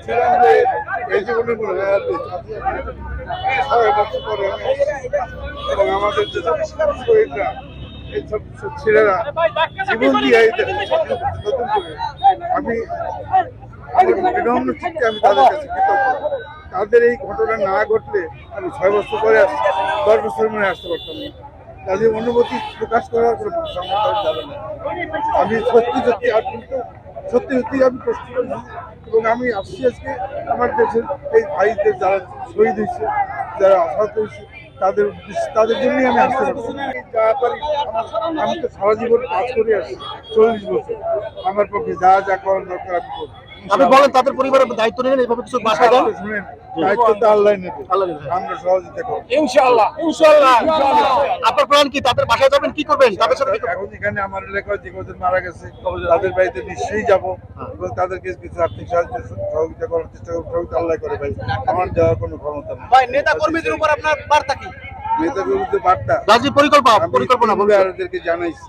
এই এবং আমাদের যে ছেলেরা নতুন করে আমি আমি তাদের কাছে তাদের এই ঘটনা না ঘটলে আমি ছয় বছর পরে দশ বছর মনে আসতে পারতাম না। তাদের অনুভূতি প্রকাশ করার কোনো আমি সত্যি সত্যি আর কিন্তু সত্যি সত্যি আমি করছি এবং আমি আসছি আজকে আমার দেশের এই ভাইদের যারা শহীদ হয়েছে, যারা আহত হয়েছে, তাদের তাদের জন্যই আমি আসতে পারি আমি তো সারা জীবন কাজ করে আসছি, চল্লিশ বছর। আমার পক্ষে যা যা করার দরকার আমি করব। আপনি বলেন তাদের পরিবারের দায়িত্ব নেবেন এইভাবে কিছু বাসায় দেন শুনেন দায়িত্ব তো আল্লাহ নেবে। আল্লাহ নেবে। আমরা সহযোগিতা করব ইনশাআল্লাহ ইনশাআল্লাহ আপনার প্ল্যান কি? তাদের বাসায় যাবেন কি করবেন? তাদের সাথে এখন এখানে আমার এলাকায় যে কজন মারা গেছে তাদের বাড়িতে নিশ্চয়ই যাব। এবং তাদেরকে কিছু আর্থিক সাহায্য সহযোগিতা করার চেষ্টা করব সহযোগিতা আল্লাহ করে ভাই। আমার দেওয়ার কোনো ক্ষমতা নেই। ভাই নেতা কর্মীদের উপর আপনার বার্তা কি? নেতা কর্মীদের বার্তা। রাজীব পরিকল্পনা পরিকল্পনা বলুন। পরিবারদেরকে জানাইছি।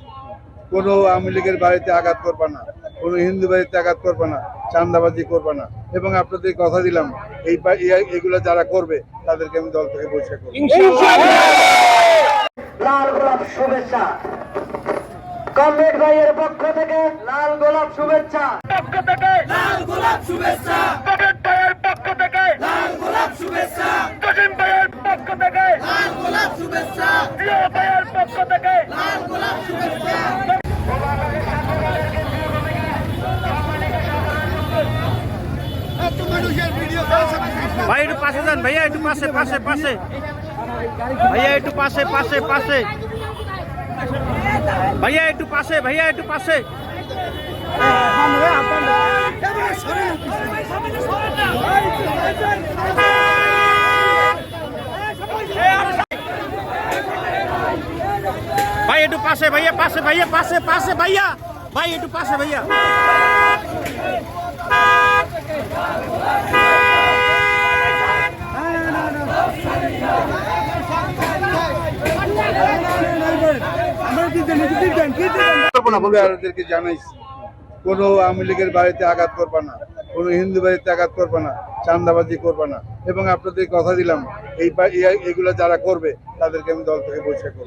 কোনো আওয়ামী লীগের বাড়িতে আঘাত করবা না। কোনো হিন্দু বাড়িতে আঘাত করবা না। চান্দাবাজি করবা না। এবং আপনাদের কথা দিলাম এই এগুলো যারা করবে তাদেরকে আমি দল থেকে বসে করব। লাল গোলাপ শুভেচ্ছা। কমরেড ভাইয়ের পক্ষ থেকে লাল গোলাপ শুভেচ্ছা। পক্ষ থেকে লাল গোলাপ শুভেচ্ছা কবির ভাইয়ের পক্ষ থেকে লাল গোলাপ শুভেচ্ছা কজিম ভাইয়ের পক্ষ থেকে লাল গোলাপ শুভেচ্ছা প্রিয় ভাইয়ের পক্ষ থেকে লাল গোলাপ শুভেচ্ছা ভাই, একটু পাশে যান ভাইয়া, একটু পাশে পাশে পাশে। ভাইয়া, একটু পাশে পাশে পাশে। ভাইয়া, একটু পাশে, ভাইয়া, একটু পাশে। ভাই, একটু পাশে, ভাইয়া পাশে ভাইয়া, পাশে পাশে, ভাইয়া। ভাই, একটু পাশে, ভাইয়া। জানাইছি কোনো আওয়ামী লীগের বাড়িতে আঘাত করবে না কোনো হিন্দু বাড়িতে আঘাত করবে না চান্দাবাজি করবে না। এবং আপনাদের কথা দিলাম এই এই- এগুলো যারা করবে তাদেরকে আমি দল থেকে বসে করব।